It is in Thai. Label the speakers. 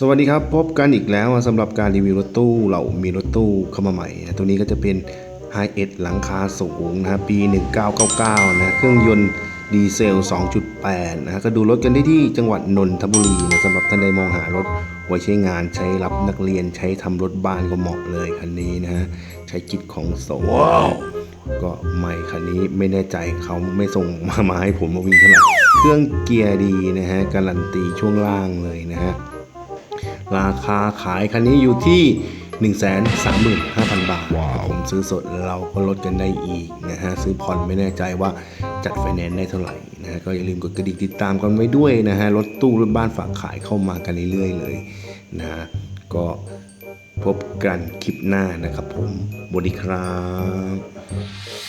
Speaker 1: สวัสดีครับ พบกันอีกแล้วสำหรับการรีวิวรถตู้เรามีรถตู้เข้ามาใหม่นะตัวนี้ก็จะเป็น h i เอ็ดหลังคาสูงนะฮะปี 1999 นะเครื่องยนต์ดีเซล 2.8นะฮะก็ดูรถกันได้ที่จังหวัดนนทบุรีนะสำหรับท่านใดมองหารถไว้ใช้งานใช้รับนักเรียนใช้ทำรถบ้านก็เหมาะเลยคันนี้นะฮะใช้กิจของโสงก็ใหม่คันนี้ไม่แน่ใจเขาไม่ส่งมามาให้ผมมาวิ่งเท่าไหร่เครื่องเกียร์ดีนะฮะการันตีช่วงล่างเลยนะฮะ ราคาขายคันนี้อยู่ที่ 135,000 บาทผมซื้อสดเราก็ลดกันได้อีกนะฮะ ซื้อผ่อนไม่แน่ใจว่าจัดไฟแนนซ์ได้เท่าไหร่นะฮะ ก็อย่าลืมกดกระดิ่งติดตามกันไว้ด้วยนะฮะ รถตู้รถบ้านฝากขายเข้ามากันเรื่อยๆเลยนะฮะ ก็พบกันคลิปหน้านะครับผมบดีครับ